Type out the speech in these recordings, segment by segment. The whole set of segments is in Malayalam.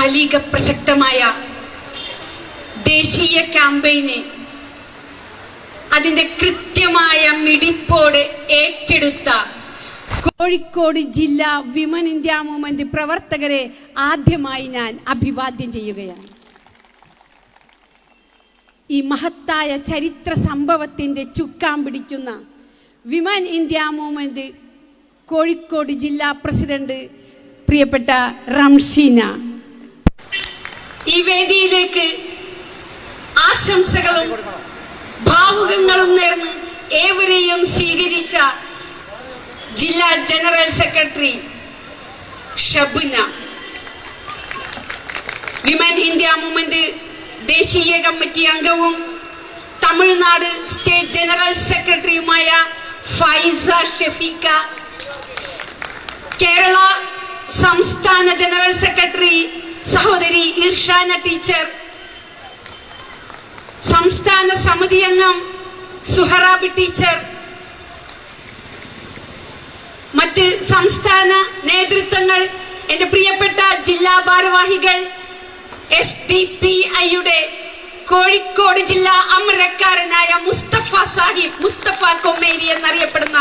കാലിക പ്രസക്തമായ ദേശീയ ക്യാമ്പയിന് അതിന്റെ കൃത്യമായ മിടിപ്പോട് ഏറ്റെടുത്ത കോഴിക്കോട് ജില്ലാ വിമൻ ഇന്ത്യ മൂവ്മെന്റ് പ്രവർത്തകരെ ആദ്യമായി ഞാൻ അഭിവാദ്യം ചെയ്യുകയാണ്. ഈ മഹത്തായ ചരിത്ര സംഭവത്തിന്റെ ചുക്കാൻ പിടിക്കുന്ന വിമൻ ഇന്ത്യ മൂവ്മെന്റ് കോഴിക്കോട് ജില്ലാ പ്രസിഡന്റ് പ്രിയപ്പെട്ട റംഷീന. ഈ വേദിയിലേക്ക് ആശംസകളും ഭാവുകങ്ങളും നേർന്ന് ഏവരെയും സ്വീകരിച്ച ജില്ലാ general secretary Shabuna. Women India movement ദേശീയ കമ്മിറ്റി അംഗവും തമിഴ്നാട് സ്റ്റേറ്റ് ജനറൽ സെക്രട്ടറിയുമായ ഫൈസ ഷെഫീക്ക. കേരള സംസ്ഥാന ജനറൽ സെക്രട്ടറി സഹോദരി ഇർഷാന ടീച്ചർ സംസ്ഥാന സമിതി അംഗം സുഹറാബി ടീച്ചർ മറ്റ് സംസ്ഥാന നേതൃത്വങ്ങൾ എന്റെ പ്രിയപ്പെട്ട ജില്ലാ ഭാരവാഹികൾ എസ് ഡി പി ഐയുടെ കോഴിക്കോട് ജില്ലാ അമരക്കാരനായ മുസ്തഫ സാഹിബ് മുസ്തഫ കൊമ്മേരി എന്നറിയപ്പെടുന്ന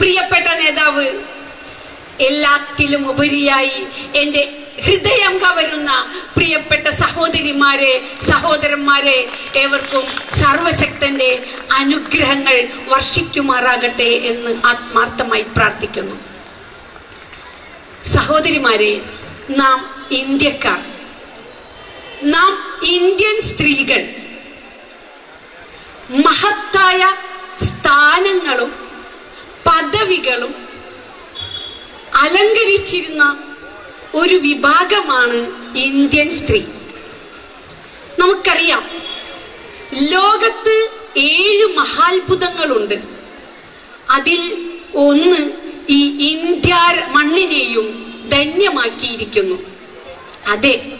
പ്രിയപ്പെട്ട നേതാവ്. എല്ലാത്തിലും ഉപരിയായി എന്റെ ഹൃദയം കവരുന്ന പ്രിയപ്പെട്ട സഹോദരിമാരെ സഹോദരന്മാരെ ഏവർക്കും സർവശക്തന്റെ അനുഗ്രഹങ്ങൾ വർഷിക്കുമാറാകട്ടെ എന്ന് ആത്മാർത്ഥമായി പ്രാർത്ഥിക്കുന്നു. സഹോദരിമാരെ നാം ഇന്ത്യക്കാർ. നാം ഇന്ത്യൻ സ്ത്രീകൾ. മഹത്തായ സ്ഥാനങ്ങളും പദവികളും അലങ്കരിച്ചിരുന്ന ഒരു വിഭാഗമാണ് ഇന്ത്യൻ സ്ത്രീ. നമുക്കറിയാം ലോകത്ത് ഏഴ് മഹാത്ഭുതങ്ങളുണ്ട്. അതിൽ ഒന്ന് ഈ ഇന്ത്യ മണ്ണിനെയും ധന്യമാക്കിയിരിക്കുന്നു. അതെ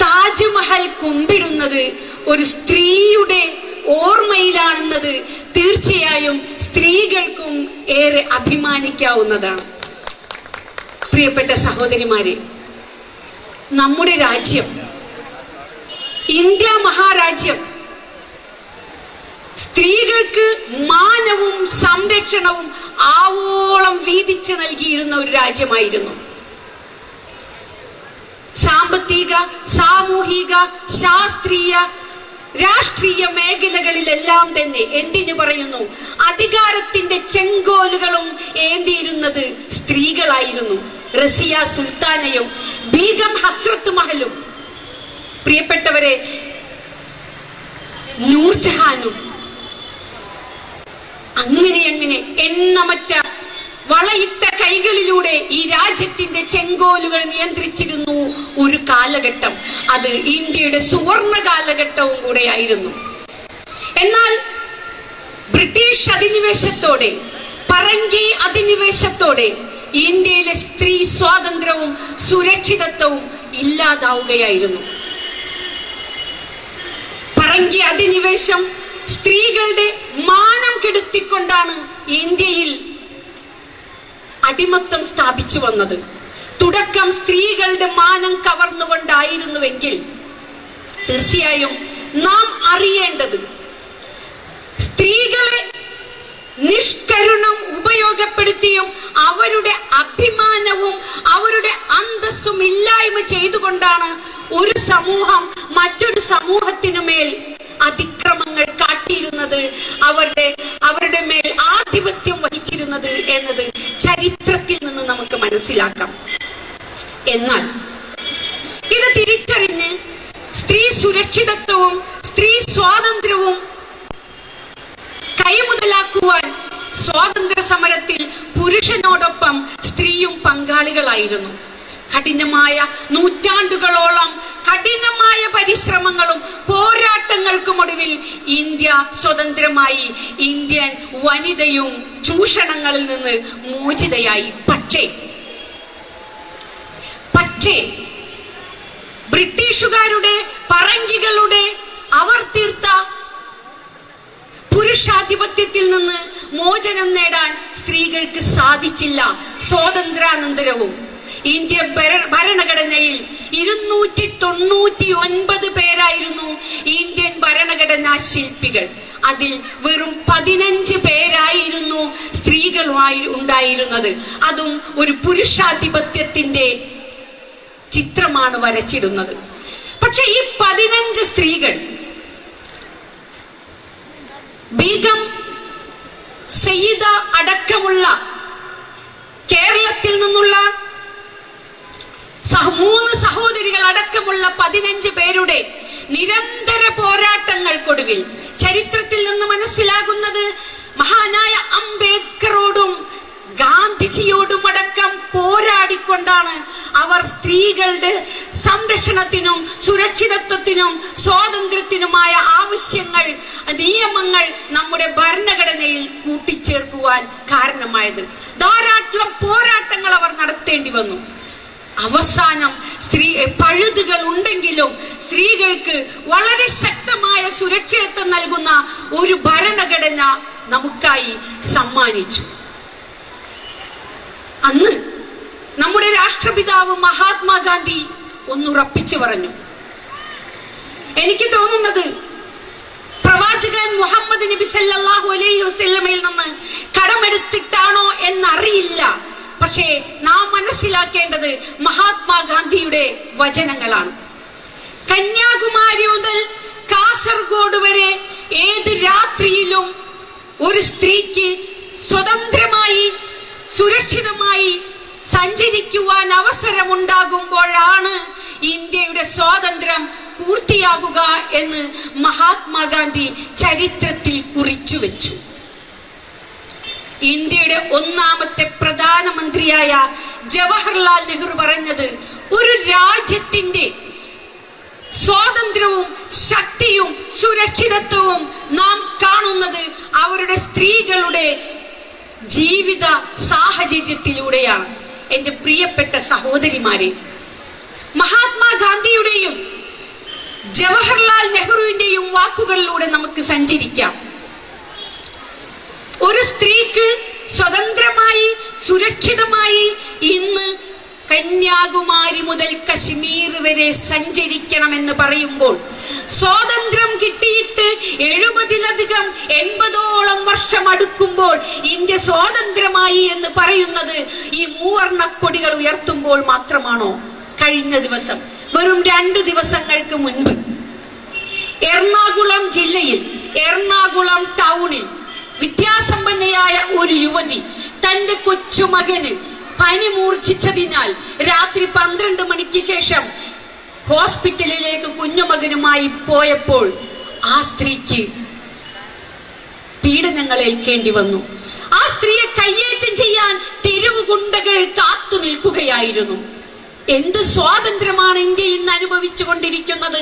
താജ്മഹൽ കുമ്പിടുന്നത് ഒരു സ്ത്രീയുടെ ഓർമ്മയിലാണെന്നത് തീർച്ചയായും സ്ത്രീകൾക്കും ഏറെ അഭിമാനിക്കാവുന്നതാണ്. പ്രിയപ്പെട്ട സഹോദരിമാരെ നമ്മുടെ രാജ്യം ഇന്ത്യ മഹാരാജ്യം സ്ത്രീകൾക്ക് മാനവും സംരക്ഷണവും ആവോളം വീതിച്ച് നൽകിയിരുന്ന ഒരു രാജ്യമായിരുന്നു. സാമ്പത്തിക സാമൂഹിക ശാസ്ത്രീയ രാഷ്ട്രീയ മേഖലകളിലെല്ലാം തന്നെ എന്തിനു പറയുന്നു? അധികാരത്തിന്റെ ചെങ്കോലുകളും ഏന്തിയിരുന്നത് സ്ത്രീകളായിരുന്നു. റസിയ സുൽത്താനയും ബീഗം ഹസ്രത്ത് മഹലും. പ്രിയപ്പെട്ടവരെ നൂർജഹാനും അങ്ങനെ അങ്ങനെ എണ്ണമറ്റ വളയിട്ട കൈകളിലൂടെ ഈ രാജ്യത്തിന്റെ ചെങ്കോലുകൾ നിയന്ത്രിച്ചിരുന്നു ഒരു കാലഘട്ടം. അത് ഇന്ത്യയുടെ സുവർണ കാലഘട്ടവും കൂടെയായിരുന്നു. എന്നാൽ ബ്രിട്ടീഷ് അധിനിവേശത്തോടെ പറങ്കി അധിനിവേശത്തോടെ ഇന്ത്യയിലെ സ്ത്രീ സ്വാതന്ത്ര്യവും സുരക്ഷിതത്വവും ഇല്ലാതാവുകയായിരുന്നു. പറങ്കി അധിനിവേശം സ്ത്രീകളുടെ മാനം കെടുത്തിക്കൊണ്ടാണ് ഇന്ത്യയിൽ അടിമത്തം സ്ഥാപിച്ചു വന്നത്. തുടക്കം സ്ത്രീകളുടെ മാനം കവർന്നുകൊണ്ടായിരുന്നുവെങ്കിൽ തീർച്ചയായും നാം അറിയേണ്ടത് സ്ത്രീകളെ നിഷ്കരുണം ഉപയോഗപ്പെടുത്തിയും അവരുടെ അഭിമാനവും അവരുടെ അന്തസ്സും ഇല്ലായ്മ ചെയ്തുകൊണ്ടാണ് ഒരു സമൂഹം മറ്റൊരു സമൂഹത്തിനു മേൽ അതിക്രമങ്ങൾ കാട്ടിയിരുന്നത് അവരുടെ അവരുടെ മേൽ ആധിപത്യം വഹിച്ചിരുന്നത് എന്നത് ചരിത്രത്തിൽ നിന്ന് നമുക്ക് മനസ്സിലാക്കാം. എന്നാൽ ഇത് തിരിച്ചറിഞ്ഞ് സ്ത്രീ സുരക്ഷിതത്വവും സ്ത്രീ സ്വാതന്ത്ര്യവും കൈമുതലാക്കുവാൻ സ്വാതന്ത്ര്യ സമരത്തിൽ പുരുഷനോടൊപ്പം സ്ത്രീയും പങ്കാളികളായിരുന്നു. കഠിനമായ നൂറ്റാണ്ടുകളോളം കഠിനമായ പരിശ്രമങ്ങളും പോരാട്ടങ്ങൾക്കുമൊടുവിൽ ഇന്ത്യ സ്വതന്ത്രമായി ഇന്ത്യൻ വനിതയും ചൂഷണങ്ങളിൽ നിന്ന് മോചിതയായി. പക്ഷേ പക്ഷേ ബ്രിട്ടീഷുകാരുടെ പറങ്കികളുടെ അവർ തീർത്ത പുരുഷാധിപത്യത്തിൽ നിന്ന് മോചനം നേടാൻ സ്ത്രീകൾക്ക് സാധിച്ചില്ല സ്വാതന്ത്ര്യാനന്തരവും. ഇന്ത്യ ഭരണഘടനയിൽ ഇരുന്നൂറ്റി തൊണ്ണൂറ്റി ഒൻപത് പേരായിരുന്നു ഇന്ത്യൻ ഭരണഘടനാ ശില്പികൾ. അതിൽ വെറും പതിനഞ്ച് പേരായിരുന്നു സ്ത്രീകളുമായി ഉണ്ടായിരുന്നത്. അതും ഒരു പുരുഷാധിപത്യത്തിന്റെ ചിത്രമാണ് വരച്ചിടുന്നത്. പക്ഷെ ഈ പതിനഞ്ച് സ്ത്രീകൾ ബീഗം സയ്യിദ അടക്കമുള്ള കേരളത്തിൽ നിന്നുള്ള മൂന്ന് സഹോദരികൾ അടക്കമുള്ള പതിനഞ്ച് പേരുടെ നിരന്തര പോരാട്ടങ്ങൾക്കൊടുവിൽ ചരിത്രത്തിൽ നിന്ന് മനസ്സിലാകുന്നത് മഹാനായ അംബേദ്കറോടും ഗാന്ധിജിയോടും അടക്കം പോരാടിക്കൊണ്ടാണ് അവർ സ്ത്രീകളുടെ സംരക്ഷണത്തിനും സുരക്ഷിതത്വത്തിനും സ്വാതന്ത്ര്യത്തിനുമായ ആവശ്യങ്ങൾ നിയമങ്ങൾ നമ്മുടെ ഭരണഘടനയിൽ കൂട്ടിച്ചേർക്കുവാൻ കാരണമായത്. ധാരാളം പോരാട്ടങ്ങൾ അവർ നടത്തേണ്ടി വന്നു. അവസാനം സ്ത്രീ പഴുതുകൾ ഉണ്ടെങ്കിലും സ്ത്രീകൾക്ക് വളരെ ശക്തമായ സുരക്ഷിതത്വം നൽകുന്ന ഒരു ഭരണഘടന നമുക്കായി സമ്മാനിച്ചു. അന്ന് നമ്മുടെ രാഷ്ട്രപിതാവ് മഹാത്മാഗാന്ധി ഒന്നുറപ്പിച്ചു പറഞ്ഞു. എനിക്ക് തോന്നുന്നത് പ്രവാചകൻ മുഹമ്മദ് നബി സല്ലല്ലാഹു അലൈഹി വസല്ലമയിൽ നിന്ന് കടമെടുത്തിട്ടാണോ എന്നറിയില്ല. പക്ഷേ നാം മനസ്സിലാക്കേണ്ടത് മഹാത്മാഗാന്ധിയുടെ വചനങ്ങളാണ്. കന്യാകുമാരി മുതൽ കാസർഗോഡ് വരെ ഏത് രാത്രിയിലും ഒരു സ്ത്രീക്ക് സ്വതന്ത്രമായി സുരക്ഷിതമായി സഞ്ചരിക്കുവാൻ അവസരമുണ്ടാകുമ്പോഴാണ് ഇന്ത്യയുടെ സ്വാതന്ത്ര്യം പൂർത്തിയാകുക എന്ന് മഹാത്മാഗാന്ധി ചരിത്രത്തിൽ കുറിച്ചു വെച്ചു. ഇന്ത്യയുടെ ഒന്നാമത്തെ പ്രധാനമന്ത്രിയായ ജവഹർലാൽ നെഹ്റു പറഞ്ഞത് ഒരു രാജ്യത്തിന്റെ സ്വാതന്ത്ര്യവും ശക്തിയും സുരക്ഷിതത്വവും നാം കാണുന്നത് അവരുടെ സ്ത്രീകളുടെ ജീവിത സാഹചര്യത്തിലൂടെയാണ് എന്റെ പ്രിയപ്പെട്ട സഹോദരിമാരെ. മഹാത്മാഗാന്ധിയുടെയും ജവഹർലാൽ നെഹ്റുവിന്റെയും വാക്കുകളിലൂടെ നമുക്ക് സഞ്ചരിക്കാം. ഒരു സ്ത്രീക്ക് സ്വതന്ത്രമായി സുരക്ഷിതമായി ഇന്ന് കന്യാകുമാരി മുതൽ കശ്മീർ വരെ സഞ്ചരിക്കണമെന്ന് പറയുമ്പോൾ സ്വാതന്ത്ര്യം കിട്ടിയിട്ട് എഴുപതിലധികം എൺപതോളം വർഷം അടുക്കുമ്പോൾ ഇന്ത്യ സ്വാതന്ത്ര്യമായി എന്ന് പറയുന്നത് ഈ മൂവർണ കൊടികൾ ഉയർത്തുമ്പോൾ മാത്രമാണോ? കഴിഞ്ഞ ദിവസം വെറും രണ്ടു ദിവസങ്ങൾക്ക് മുൻപ്. എറണാകുളം ജില്ലയിൽ എറണാകുളം ടൗണിൽ വിദ്യാസമ്പന്നയായ ഒരു യുവതി തന്റെ കൊച്ചുമകന് പനി മൂർച്ഛിച്ചതിനാൽ രാത്രി പന്ത്രണ്ട് മണിക്ക് ശേഷം ഹോസ്പിറ്റലിലേക്ക് കുഞ്ഞുമകനുമായി പോയപ്പോൾ ആ സ്ത്രീക്ക് പീഡനങ്ങൾ ഏൽക്കേണ്ടി വന്നു. ആ സ്ത്രീയെ കയ്യേറ്റം ചെയ്യാൻ തെരുവ് കാത്തു നിൽക്കുകയായിരുന്നു. എന്ത് സ്വാതന്ത്ര്യമാണ് ഇന്ത്യ ഇന്ന് അനുഭവിച്ചു കൊണ്ടിരിക്കുന്നത്?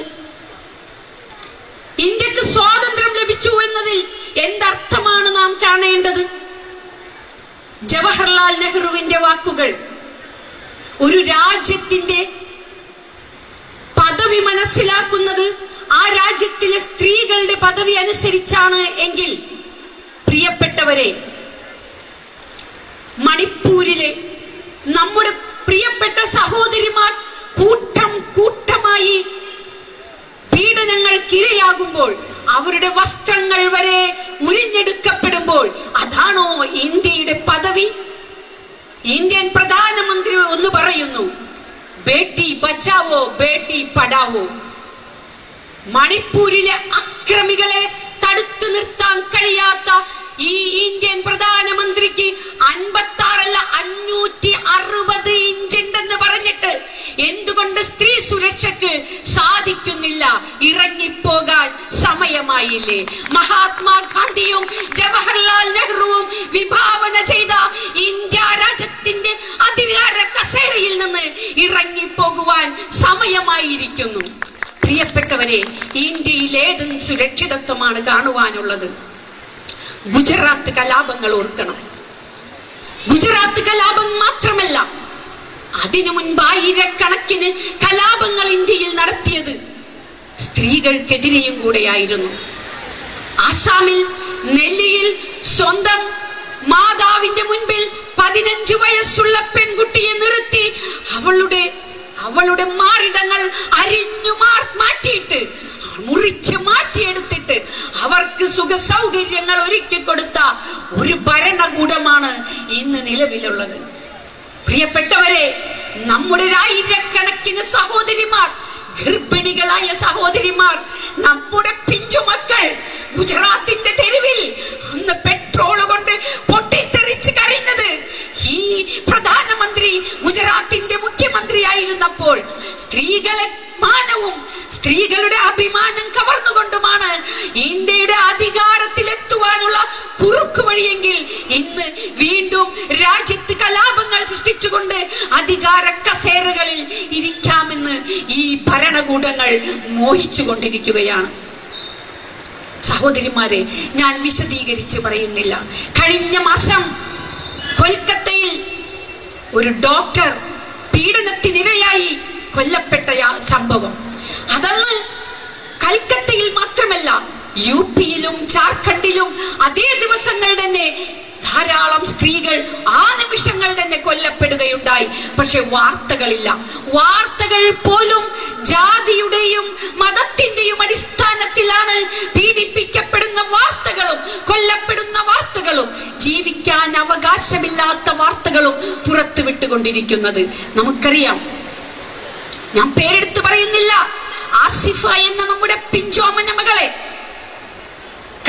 ഇന്ത്യയ്ക്ക് സ്വാതന്ത്ര്യം ലഭിച്ചു എന്നതിൽ എന്തർത്ഥമാണ് നാം കാണേണ്ടത്? ജവഹർലാൽ നെഹ്റുവിന്റെ വാക്കുകൾ. ഒരു രാജ്യത്തിന്റെ പദവി മനസ്സിലാക്കുന്നത് ആ രാജ്യത്തിലെ സ്ത്രീകളുടെ പദവി അനുസരിച്ചാണ് എങ്കിൽ പ്രിയപ്പെട്ടവരെ മണിപ്പൂരിലെ നമ്മുടെ പ്രിയപ്പെട്ട സഹോദരിമാർ കൂട്ടം കൂട്ടമായി പീഡനങ്ങൾക്കിരയാകുമ്പോൾ അവരുടെ വസ്ത്രങ്ങൾ വരെ ഉരിഞ്ഞെടുക്കപ്പെടുമ്പോൾ അതാണോ ഇന്ത്യയുടെ പദവി? ഇന്ത്യൻ പ്രധാനമന്ത്രി ഒന്ന് പറയുന്നു ബേട്ടി ബച്ചാവോ ബേട്ടി പടാവോ? മണിപ്പൂരിലെ അക്രമികളെ തടുത്തു നിർത്താൻ കഴിയാത്ത ഈ ഇന്ത്യൻ പ്രധാനമന്ത്രിക്ക് അൻപത്തി ആറല്ല അഞ്ഞൂറ്റി അറുപത് ഇഞ്ച് ഉണ്ടെന്ന് പറഞ്ഞിട്ട് എന്തുകൊണ്ട് സ്ത്രീ സുരക്ഷക്ക് സാധിക്കുന്നില്ല? ഇറങ്ങിപ്പോകാൻ സമയമായില്ലേ? മഹാത്മാഗാന്ധിയും ജവഹർലാൽ നെഹ്റുവും വിഭാവന ചെയ്ത ഇന്ത്യ രാജ്യത്തിന്റെ അധികാര കസേരയിൽ നിന്ന് ഇറങ്ങിപ്പോകുവാൻ സമയമായിരിക്കുന്നു. പ്രിയപ്പെട്ടവരെ ഇന്ത്യയിൽ ഏതും സുരക്ഷിതത്വമാണ് കാണുവാനുള്ളത്. ഗുജറാത്ത് കലാപങ്ങൾ ഓർക്കണം. ഗുജറാത്ത് കലാപം മാത്രമല്ല അതിനു മുൻപ് ആയിരക്കണക്കിന് കലാപങ്ങൾ ഇന്ത്യയിൽ നടത്തിയത് സ്ത്രീകൾക്കെതിരെയും കൂടെയായിരുന്നു. ആസാമിൽ നെല്ലിയിൽ സ്വന്തം മാതാവിന്റെ മുൻപിൽ പതിനഞ്ചു വയസ്സുള്ള പെൺകുട്ടിയെ നിർത്തി അവളുടെ അവളുടെ മാറിടങ്ങൾ അരിഞ്ഞു സുഖ സൗകര്യങ്ങൾ ഒരുക്കി കൊടുത്ത ഒരു ഭരണകൂടമാണ് ഇന്ന് നിലവിലുള്ളത്. പ്രിയപ്പെട്ടവരെ നമ്മുടെ ആയിരക്കണക്കിന് സഹോദരിമാർ ഗർഭിണികളായ സഹോദരിമാർ നമ്മുടെ പിഞ്ചുമക്കൾ ഗുജറാത്തിന്റെ തെരുവിൽ അന്ന് പെട്രോൾ കൊണ്ട് പൊട്ടിത്തെറിച്ച് കരയുന്നത് ഈ പ്രധാനമന്ത്രി ഗുജറാത്തിന്റെ മുഖ്യമന്ത്രിയായിരുന്നപ്പോൾ. സ്ത്രീകളെ മാനവും സ്ത്രീകളുടെ അഭിമാനം കവർന്നുകൊണ്ടുമാണ് ഇന്ത്യയുടെ അധികാരത്തിലെത്തുവാനുള്ള കുറുക്കു വഴിയെങ്കിൽ ഇന്ന് വീണ്ടും രാജ്യത്ത് കലാപങ്ങൾ സൃഷ്ടിച്ചുകൊണ്ട് അധികാര കസേരകളിൽ ഇരിക്കാമെന്ന് ഈ ഭരണകൂടങ്ങൾ മോഹിച്ചു കൊണ്ടിരിക്കുകയാണ് സഹോദരിമാരെ ഞാൻ വിശദീകരിച്ച് പറയുന്നില്ല. കഴിഞ്ഞ മാസം കൊൽക്കത്തയിൽ ഒരു ഡോക്ടർ പീഡനത്തിനിരയായി കൊല്ലപ്പെട്ട യാ- സംഭവം. അതന്ന് കൽക്കത്തയിൽ മാത്രമല്ല യു പിയിലും ജാർഖണ്ഡിലും അതേ ദിവസങ്ങൾ തന്നെ ധാരാളം സ്ത്രീകൾ ആ നിമിഷങ്ങൾ തന്നെ കൊല്ലപ്പെടുകയുണ്ടായി. പക്ഷെ വാർത്തകളില്ല. വാർത്തകൾ പോലും ജാതിയുടെയും മതത്തിന്റെയും അടിസ്ഥാനത്തിലാണ് പീഡിപ്പിക്കപ്പെടുന്ന വാർത്തകളും കൊല്ലപ്പെടുന്ന വാർത്തകളും. ജീവിക്കാൻ അവകാശമില്ലാത്ത വാർത്തകളും പുറത്തു വിട്ടുകൊണ്ടിരിക്കുന്നത് നമുക്കറിയാം ഞാൻ പേരെടുത്ത് പറയുന്നില്ല. ആസിഫ എന്ന നമ്മുടെ പിഞ്ചോമന മകളെ.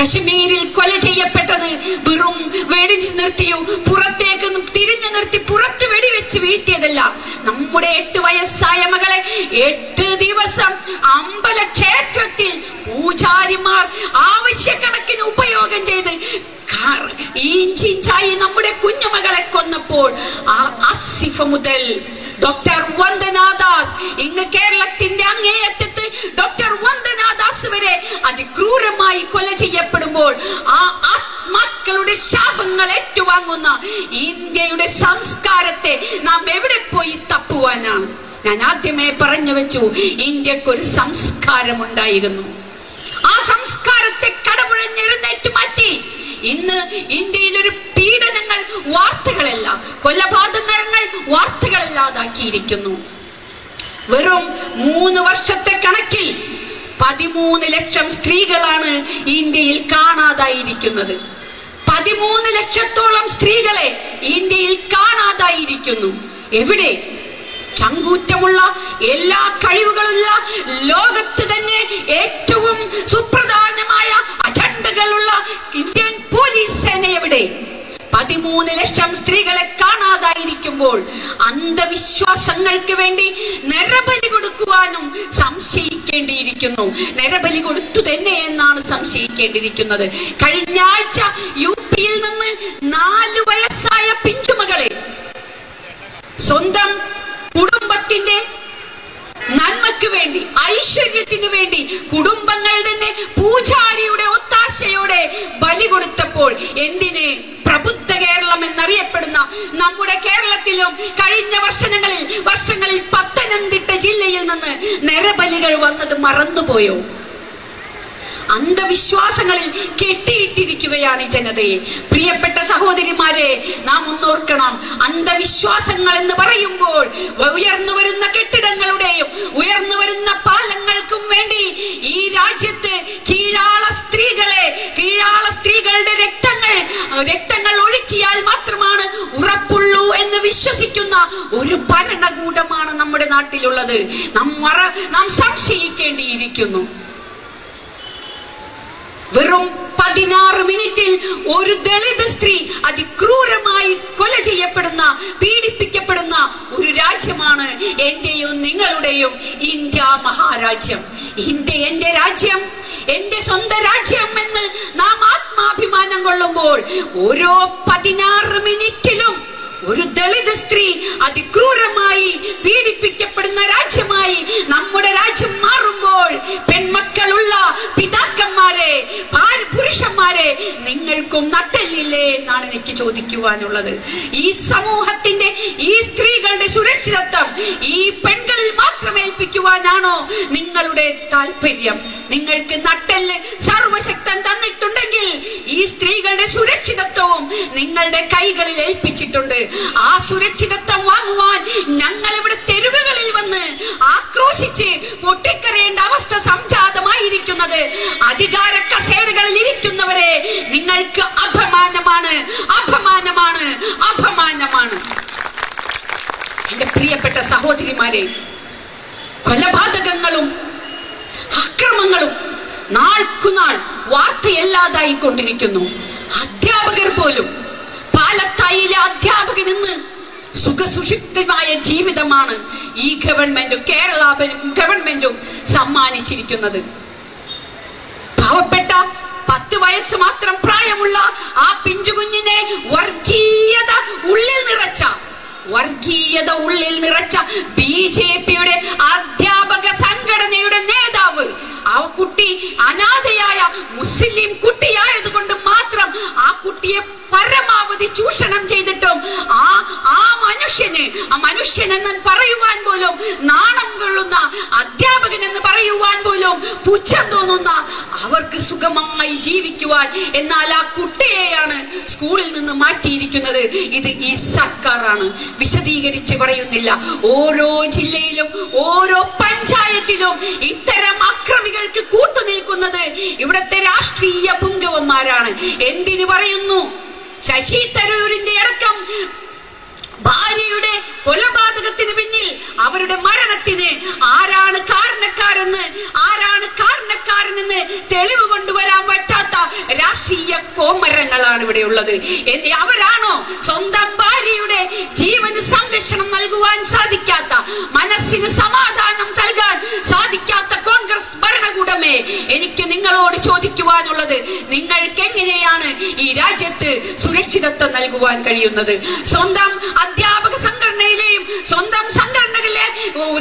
കശ്മീരിൽ കൊല ചെയ്യപ്പെട്ടത് വെറും വെടിച്ച് നിർത്തിയു പുറത്തേക്ക് തിരിഞ്ഞു നിർത്തി പുറത്ത് വെടിവെച്ച് വീട്ടിയതല്ല നമ്മുടെ എട്ട് വയസ്സായ മകളെ എട്ട് ദിവസം അമ്പല ക്ഷേത്രത്തിൽ പൂജാരിമാർ ആവശ്യക്കണക്കിന് ഉപയോഗം ചെയ്ത് ഇഞ്ചിഞ്ചായി നമ്മുടെ കുഞ്ഞുമകളെ കൊന്നപ്പോൾ ആ മുതൽ ഡോക്ടർ വന്ദനാദാസ് ഇങ്ങ് കേരളത്തിന്റെ അങ്ങേയറ്റത്ത് ഡോക്ടർ വന്ദനാദാസ് വരെ അതിക്രൂരമായി കൊല ചെയ്യപ്പെടുമ്പോൾ ആ ആത്മാക്കളുടെ ശാപങ്ങൾ ഏറ്റുവാങ്ങുന്ന ഇന്ത്യയുടെ സംസ്കാരത്തെ നാം എവിടെ പോയി തപ്പുവാനാണ്? ഞാൻ ആദ്യമേ പറഞ്ഞു വെച്ചു ഇന്ത്യക്കൊരു സംസ്കാരമുണ്ടായിരുന്നു. ആ ഇന്ന് ഇന്ത്യയിൽ ഒരു പീഡനങ്ങൾ വാർത്തകളെല്ലാം കൊലപാതകങ്ങൾ വാർത്തകളല്ലാതാക്കിയിരിക്കുന്നു. വെറും മൂന്ന് വർഷത്തെ കണക്കിൽ പതിമൂന്ന് ലക്ഷം സ്ത്രീകളാണ് ഇന്ത്യയിൽ കാണാതായിരിക്കുന്നത്. പതിമൂന്ന് ലക്ഷത്തോളം സ്ത്രീകളെ ഇന്ത്യയിൽ കാണാതായിരിക്കുന്നു. എവിടെ? ചങ്കൂറ്റമുള്ള എല്ലാ കഴിവുകളുള്ള ലോകത്ത് തന്നെ ഏറ്റവും സുപ്രധാനമായ അജണ്ടകളുള്ള എവിടെ പതിമൂന്ന് ലക്ഷം സ്ത്രീകളെ കാണാതായിരിക്കുമ്പോൾ അന്ധവിശ്വാസങ്ങൾക്ക് വേണ്ടി നരബലി കൊടുക്കുവാനും സംശയിക്കേണ്ടിയിരിക്കുന്നു. നരബലി കൊടുത്തു തന്നെ എന്നാണ് സംശയിക്കേണ്ടിയിരിക്കുന്നത്. കഴിഞ്ഞ ആഴ്ച യു പിയിൽ നിന്ന് നാല് വയസ്സായ പിഞ്ചുമകളെ സ്വന്തം കുടുംബത്തിന്റെ നന്മയ്ക്ക് വേണ്ടി ഐശ്വര്യത്തിന് വേണ്ടി കുടുംബങ്ങൾ തന്നെ പൂജാരിയുടെ ഒത്താശയോടെ ബലി കൊടുത്തപ്പോൾ എന്തിന് പ്രബുദ്ധ കേരളം എന്നറിയപ്പെടുന്ന നമ്മുടെ കേരളത്തിലും കഴിഞ്ഞ വർഷങ്ങളിൽ വർഷങ്ങളിൽ പത്തനംതിട്ട ജില്ലയിൽ നിന്ന് നരബലികൾ വന്നത് മറന്നുപോയോ? അന്ധവിശ്വാസങ്ങളിൽ കെട്ടിയിട്ടിരിക്കുകയാണ് ഈ ജനതയെ. പ്രിയപ്പെട്ട സഹോദരിമാരെ നാം ഒന്നോർക്കണം അന്ധവിശ്വാസങ്ങൾ എന്ന് പറയുമ്പോൾ ഉയർന്നു വരുന്ന കെട്ടിടങ്ങളുടെയും ഉയർന്നു വരുന്ന പാലങ്ങൾക്കും വേണ്ടി ഈ രാജ്യത്ത് കീഴാള സ്ത്രീകളെ കീഴാള സ്ത്രീകളുടെ രക്തങ്ങൾ രക്തങ്ങൾ ഒഴുക്കിയാൽ മാത്രമാണ് ഉറപ്പുള്ളൂ എന്ന് വിശ്വസിക്കുന്ന ഒരു ഭരണകൂടമാണ് നമ്മുടെ നാട്ടിലുള്ളത്. നാം നാം സംശയിക്കേണ്ടിയിരിക്കുന്നു. വെറും പതിനാറ് മിനിറ്റിൽ ഒരു ദളിത് സ്ത്രീ അതിക്രൂരമായി കൊല ചെയ്യപ്പെടുന്ന പീഡിപ്പിക്കപ്പെടുന്ന ഒരു രാജ്യമാണ് എന്റെയും നിങ്ങളുടെയും ഇന്ത്യ മഹാരാജ്യം. ഇന്ത്യ എന്റെ രാജ്യം എന്റെ സ്വന്തം രാജ്യം എന്ന് നാം ആത്മാഭിമാനം കൊള്ളുമ്പോൾ ഓരോ പതിനാറ് മിനിറ്റിലും ഒരു ദളിത് സ്ത്രീ അതിക്രൂരമായി പീഡിപ്പിക്കപ്പെടുന്ന രാജ്യമായി നമ്മുടെ രാജ്യം മാറുമ്പോൾ പെൺമക്കളുള്ള പിതാക്കന്മാരെ പുരുഷന്മാരെ നിങ്ങൾക്കും നട്ടല്ലില്ലേ എന്നാണ് എനിക്ക് ചോദിക്കുവാനുള്ളത്. ഈ സമൂഹത്തിന്റെ ഈ സ്ത്രീകളുടെ സുരക്ഷിതത്വം ഈ പെൺകളിൽ മാത്രം ഏൽപ്പിക്കുവാനാണോ നിങ്ങളുടെ താല്പര്യം നിങ്ങൾക്ക് നട്ടെല്ല് സർവശക്തൻ തന്നിട്ടുണ്ടെങ്കിൽ ഈ സ്ത്രീകളുടെ സുരക്ഷിതത്വവും നിങ്ങളുടെ കൈകളിൽ ഏൽപ്പിച്ചിട്ടുണ്ട്. ആ സുരക്ഷിതത്വം വാങ്ങുവാൻ ഞങ്ങൾ ഇവിടെ തെരുവുകളിൽ വന്ന് ആക്രോശിച്ച് പൊട്ടിക്കറിയേണ്ട അവസ്ഥ സംജാതമായിരിക്കുന്നത്. അധികാര കസേരകളിൽ ഇരിക്കുന്നവരെ നിങ്ങൾക്ക് അപമാനമാണ് അപമാനമാണ് അപമാനമാണ്. എന്റെ പ്രിയപ്പെട്ട സഹോദരിമാരെ കൊലപാതകങ്ങളും അക്രമങ്ങളും നാൾക്കുനാൾ വാർത്തയല്ലാതായി കൊണ്ടിരിക്കുന്നു അധ്യാപകർ പോലും പാലത്തായിലെ അധ്യാപകൻ ഇന്ന് സുഖസുഷിപ്തമായ ജീവിതമാണ് ഈ ഗവൺമെന്റും കേരള ഗവൺമെന്റും സമ്മാനിച്ചിരിക്കുന്നത്. പാവപ്പെട്ട പത്ത് വയസ്സ് മാത്രം പ്രായമുള്ള ആ പിഞ്ചുകുഞ്ഞിനെ വർഗീയത ഉള്ളിൽ നിറച്ച വർഗീയത ഉള്ളിൽ നിറച്ച ബി ജെ പിയുടെ ആ കുട്ടി അനാഥയായ മുസ്ലിം കുട്ടിയായതുകൊണ്ട് മാത്രം ആ കുട്ടിയെ പരമാവധി ചൂഷണം ചെയ്തിട്ടും ആ ആ മനുഷ്യന് ആ മനുഷ്യൻ എന്ന് പറയുവാൻ പോലും നാണം കൊള്ളുന്ന അധ്യാപകൻ എന്ന് പറയുവാൻ പോലും പുച്ഛം തോന്നുന്ന അവർക്ക് സുഖമായി ജീവിക്കുവാൻ എന്നാൽ ആ കുട്ടിയെയാണ് സ്കൂളിൽ നിന്ന് മാറ്റിയിരിക്കുന്നത്. ഇത് ഈ സർക്കാരാണ്. വിശദീകരിച്ച് പറയുന്നില്ല. ഓരോ ജില്ലയിലും ഓരോ പഞ്ചായത്തിലും ഇത്തരം അക്രമികൾക്ക് കൂട്ടുനിൽക്കുന്നത് ഇവിടത്തെ രാഷ്ട്രീയ പുങ്കവന്മാരാണ്. എന്തിനു പറയുന്നു? ശശി തരൂരിന്റെ അടക്കം അവരുടെ മരണത്തിന് ആരാണ് കാരണക്കാരെന്ന് ആരാണ് കാരണക്കാരനെന്ന് തെളിവ് കൊണ്ടുവരാൻ പറ്റാത്ത രാഷ്ട്രീയ കോമരങ്ങളാണ് ഇവിടെ ഉള്ളത്. അവരാണോ സ്വന്തം ഭാര്യയുടെ ജീവന് സംരക്ഷണം നൽകുവാൻ സാധിക്കാത്ത മനസ്സിന് സമാധാനം നൽകാൻ സാധിക്കാത്ത കോൺഗ്രസ് ഭരണകൂടമേ എനിക്ക് നിങ്ങളോട് ചോദിക്കുവാനുള്ളത് നിങ്ങൾക്ക് എങ്ങനെയാണ് ഈ രാജ്യത്ത് സുരക്ഷിതത്വം നൽകുവാൻ കഴിയുന്നത്? സ്വന്തം അധ്യാപക സംഘടനയിലെയും സ്വന്തം സംഘടനകളിലെ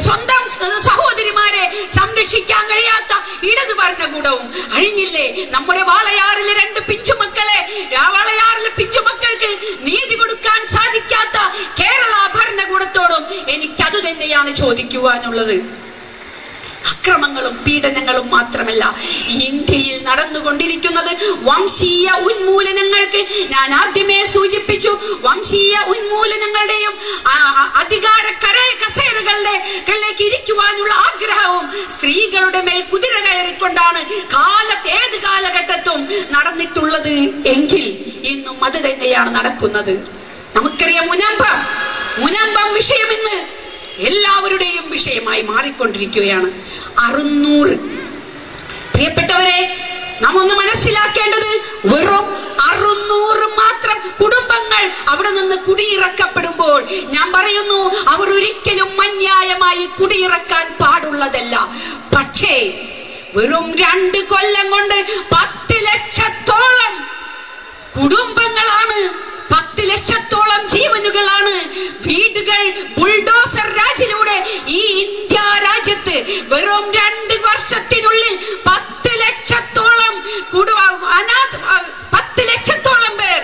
സ്വന്തം സഹോദരിമാരെ സംരക്ഷിക്കാൻ കഴിയാത്ത ഇടതു ഭരണകൂടവും. അഴിഞ്ഞില്ലേ നമ്മുടെ വാളയാറിലെ രണ്ട് പിച്ചുമക്കളെ വാളയാറിലെ പിച്ചുമക്കൾക്ക് നീതി കൊടുക്കാൻ സാധിക്കാത്ത കേരള ഭരണകൂടത്തോടും എനിക്കതു തന്നെയാണ് ചോദിക്കുവാനുള്ളത്. അക്രമങ്ങളും പീഡനങ്ങളും മാത്രമല്ല. ഇന്ത്യയിൽ നടന്നുകൊണ്ടിരിക്കുന്നത് വംശീയ ഉന്മൂലനങ്ങൾക്ക് ഞാൻ ആദ്യമേ സൂചിപ്പിച്ചു. വംശീയ ഉന്മൂലനങ്ങളുടെയും അധികാര കരേ കസേരകളുടെ ഇരിക്കുവാനുള്ള ആഗ്രഹവും സ്ത്രീകളുടെ മേൽ കുതിര കയറിക്കൊണ്ടാണ് കാലത്ത് ഏത് കാലഘട്ടത്തും നടന്നിട്ടുള്ളത് എങ്കിൽ ഇന്നും അത് തന്നെയാണ് നടക്കുന്നത്. നമുക്കറിയാം മുനമ്പം. മുനമ്പം വിഷയം ഇന്ന് എല്ലാവരുടെയും വിഷയമായി മാറിക്കൊണ്ടിരിക്കുകയാണ്. അറുന്നൂറ്. പ്രിയപ്പെട്ടവരെ നാം ഒന്ന് മനസ്സിലാക്കേണ്ടത് വെറും അറുന്നൂറ് മാത്രം കുടുംബങ്ങൾ അവിടെ നിന്ന് കുടിയിറക്കപ്പെടുമ്പോൾ ഞാൻ പറയുന്നു അവർ ഒരിക്കലും അന്യായമായി കുടിയിറക്കാൻ പാടുള്ളതല്ല. പക്ഷേ വെറും രണ്ട് കൊല്ലം കൊണ്ട് പത്ത് ലക്ഷത്തോളം കുടുംബങ്ങളാണ് പത്ത് ലക്ഷത്തോളം ജീവനുകളാണ് വീടുകൾ ബുൾഡോസർ രാജിലൂടെ ഈ ഇന്ത്യ രാജ്യത്ത് വെറും രണ്ട് വർഷത്തിനുള്ളിൽ പത്ത് ലക്ഷത്തോളം അനാഥ പത്ത് ലക്ഷത്തോളം പേർ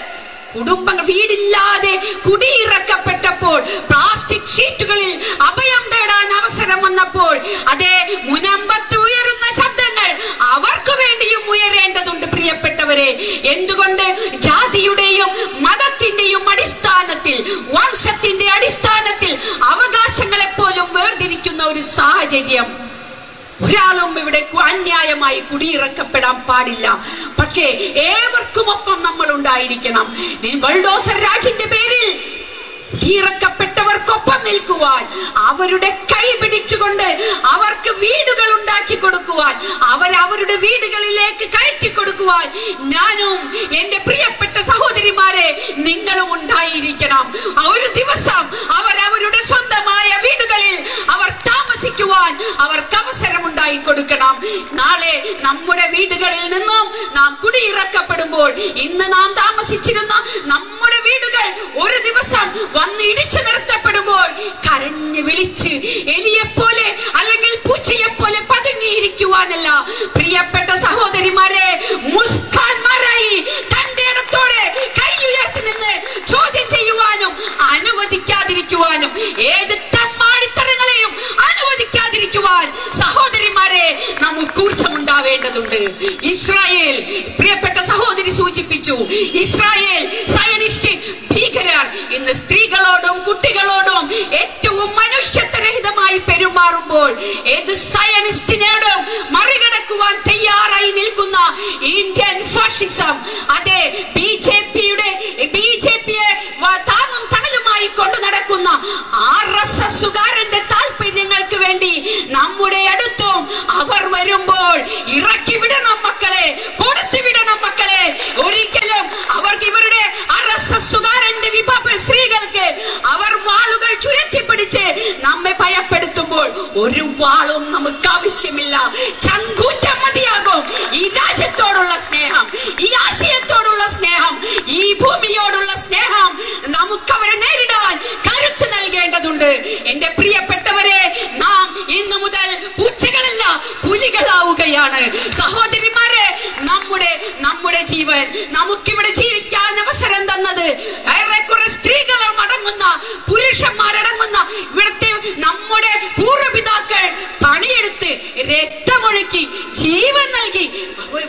കുടുംബങ്ങൾ വീടില്ലാതെ കുടിയിറക്കപ്പെട്ടപ്പോൾ പ്ലാസ്റ്റിക് ഷീറ്റുകളിൽ അഭയം തേടാൻ അവസരം വന്നപ്പോൾ അതേ മുനമ്പത്ത് ഉയരുന്ന ശബ്ദങ്ങൾ അവർക്ക് വേണ്ടിയും ഉയരേണ്ടതുണ്ട് പ്രിയപ്പെട്ടവരെ. എന്തുകൊണ്ട് ജാതിയുടെയും മതത്തിന്റെയും അടിസ്ഥാനത്തിൽ വംശത്തിന്റെ അടിസ്ഥാനത്തിൽ അവകാശങ്ങളെ പോലും വേർതിരിക്കുന്ന ഒരു സാഹചര്യം. ഒരാളും ഇവിടെ അന്യായമായി കുടിയിറക്കപ്പെടാൻ പാടില്ല. പക്ഷേ ഏവർക്കും ഒപ്പം നമ്മൾ ഉണ്ടായിരിക്കണം ബൾഡോസർ രാജിന്റെ പേരിൽ കുടിയിറക്കപ്പെട്ടവർക്കൊപ്പം നിൽക്കുവാൻ അവരുടെ കൈ പിടിച്ചുകൊണ്ട് അവർക്ക് വീടുകൾ ഉണ്ടാക്കി കൊടുക്കുവാൻ അവർ അവരുടെ വീടുകളിലേക്ക് കയറ്റി കൊടുക്കുവാൻ ഞാനും എന്റെ പ്രിയപ്പെട്ട സഹോദരിമാരെ നിങ്ങളും ഉണ്ടായിരിക്കണം. ഒരു ദിവസം അവർ അവരുടെ സ്വന്തമായ വീടുകളിൽ അവർ താമസിക്കുവാൻ അവർക്ക് അവസരം ഉണ്ടായി കൊടുക്കണം. നാളെ നമ്മുടെ വീടുകളിൽ നിന്നും നാം കുടിയിറക്കപ്പെടുമ്പോൾ ഇന്ന് നാം താമസിച്ചിരുന്ന നമ്മുടെ വീടുകൾ ഒരു ദിവസം വന്ന് ഇടിച്ചു നിർത്തപ്പെടുമ്പോൾ കരഞ്ഞ് വിളിച്ച് എലിയെപ്പോലെ അല്ലെങ്കിൽ പൂച്ചയെ പോലെ പതുങ്ങിയിരിക്കുവാനല്ല. പ്രിയപ്പെട്ട സഹോദരിമാരെ മുസ്കാന്മാരായി തന്റെ ഇടത്തോടെ കൈ ഉയർത്തി നിന്ന് ചോദ്യം ചെയ്യുവാനും അനുവദിക്കാതിരിക്കുവാനും ഏത് തമ്മാടിത്തരങ്ങളെയും അനുവദിക്കാതിരിക്കുവാൻ സഹോദരിമാരെ നമുക്ക് ഊർജമുണ്ടാവേണ്ടതുണ്ട് ഇസ്രായേൽ പ്രിയപ്പെട്ട സഹോദരി സൂചിപ്പിച്ചു ഇസ്രായേൽ സയനിസ്റ്റ് ഭീകരർ ഇന്ന് സ്ത്രീകളോടും കുട്ടികളോടും ഏറ്റവും മനുഷ്യത്വരഹിതമായി പെരുമാറുമ്പോൾ ഏത് സയനിസ്റ്റിനോടും മറികടക്കുവാൻ തയ്യാറായി നിൽക്കുന്ന ഇന്ത്യൻ ഫാഷിസം അതെ ബി ജെ പിയുടെ ബി ജെ പിയെ താങ്ങും തണലുമായി കൊണ്ടു നടക്കുന്ന ആർ എസ് എസുകാരന്റെ താല്പര്യങ്ങൾക്ക് വേണ്ടി നമ്മുടെ അടുത്തും അവർ വരുമ്പോൾ ഇറക്കി വിടണം മക്കളെ. ചുരത്തിപ്പിടിച്ച് നമ്മെ ഭയപ്പെടുത്തുമ്പോൾ ഒരു വാളും നമുക്ക് ആവശ്യമില്ല ചങ്കൂറ്റം മതിയാകും. ഈ രാജ്യത്തോടുള്ള സ്നേഹം ഈ ആശയത്തോടുള്ള സ്നേഹം ഈ ഭൂമിയോടുള്ള സ്നേഹം നമുക്ക് അവരെ നേരിടാൻ കരുത്ത് നൽകേണ്ടതുണ്ട്. എന്റെ പ്രിയപ്പെട്ടവരെ നാം ഇന്നു മുതൽ പൂച്ചകളല്ല പുലികളാവുകയാണ്. സഹോദരിമാരെ നമ്മുടെ നമ്മുടെ ജീവൻ നമുക്കിവിടെ ജീവിക്കാൻ അവസരം തന്നത്. ഏറെക്കുറെ സ്ത്രീകളും അടങ്ങുന്ന പുരുഷന്മാരടങ്ങുന്ന ഇവിടുത്തെ നമ്മുടെ പൂർവപിതാക്കൾ പണിയെടുത്ത് രക്തമൊഴുക്കി ജീവൻ നൽകി. അവർ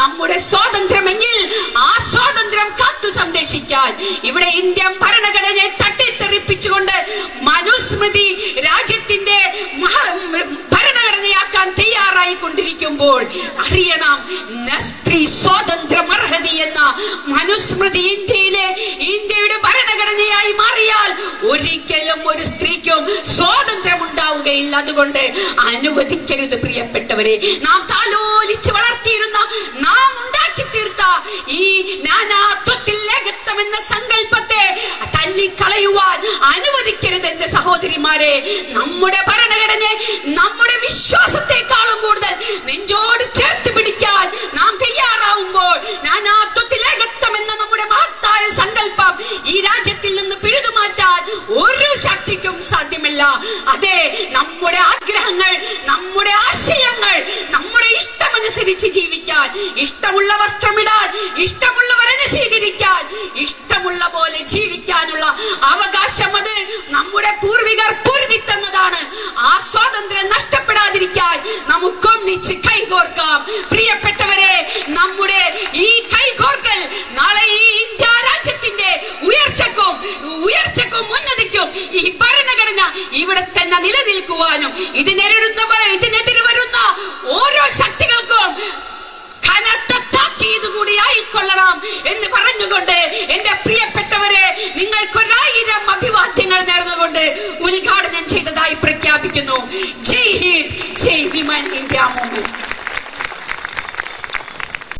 നമ്മുടെ സ്വാതന്ത്ര്യമെങ്കിൽ ആ സ്വാതന്ത്ര്യം കാത്തു സംരക്ഷിക്കാൻ. ഇവിടെ ഇന്ത്യൻ ഭരണഘടനയെ തട്ടിത്തെറിപ്പിച്ചുകൊണ്ട് മനുസ്മൃതി രാജ്യത്തിന്റെ ഭരണഘടനയാക്കാൻ തയ്യാറായി കൊണ്ടിരിക്കുമ്പോൾ അറിയണം സ്ത്രീ സ്വാതന്ത്ര്യം അർഹതി എന്ന മനുസ്മൃതി ഇന്ത്യയിലെ ഇന്ത്യയുടെ ഭരണഘടനയായി അതുകൊണ്ട് അനുവദിക്കരുത് പ്രിയപ്പെട്ടവരെ. നാം താലോലിച്ച് വളർത്തിയിരുന്ന നാം ഉണ്ടാക്കി തീർത്ത ഈ നാനാത്വത്തിൽ ഏകത്വം സങ്കല്പത്തെ തല്ലിക്കളയുവാൻ അനുവദിക്കരുത് എന്റെ സഹോദരിമാരെ. നമ്മുടെ ഭരണഘടനയെ നമ്മുടെ വിശ്വാസത്തെക്കാളും കൂടുതൽ നെഞ്ചോട് ചേർത്ത് പിടിക്കാൻ നാം തയ്യാറാവുമ്പോൾ നാനാത്വത്തിൽ ഏകത്വം എന്ന നമ്മുടെ മഹത്തായ സങ്കല്പം ഈ ഒരു ശക്തിക്കും സാധ്യമല്ല. അതെ നമ്മുടെ ആഗ്രഹങ്ങൾ നമ്മുടെ ആശയങ്ങൾ നമ്മുടെ ഇഷ്ടമനുസരിച്ച് ജീവിക്കാൻ. ഇഷ്ടമുള്ള വസ്ത്രമിടാൻ ഇഷ്ടമുള്ളവരെ സ്വീകരിക്കാൻ ഇഷ്ടമുള്ള പോലെ ജീവിക്കാനുള്ള അവകാശം അത് നമ്മുടെ പൂർവികർ പൂർത്തി തന്നതാണ്. ആ സ്വാതന്ത്ര്യം നഷ്ടപ്പെടാതിരിക്കാൻ നമുക്കൊന്നിച്ച് കൈകോർക്കാം. പ്രിയപ്പെട്ടവരെ നമ്മുടെ ഈ തന്നെ നിലനിൽക്കുവാനും പോലെ ഇതിനെതിരെ വരുന്ന ഓരോ ശക്തികൾക്കും കൂടി ആയിക്കൊള്ളണം എന്ന് പറഞ്ഞുകൊണ്ട് എന്റെ പ്രിയപ്പെട്ടവരെ നിങ്ങൾക്കൊരായിരം അഭിവാദ്യങ്ങൾ നേർന്നുകൊണ്ട് ഉദ്ഘാടനം ചെയ്തതായി പ്രഖ്യാപിക്കുന്നു. Jai Hind Jai women India movement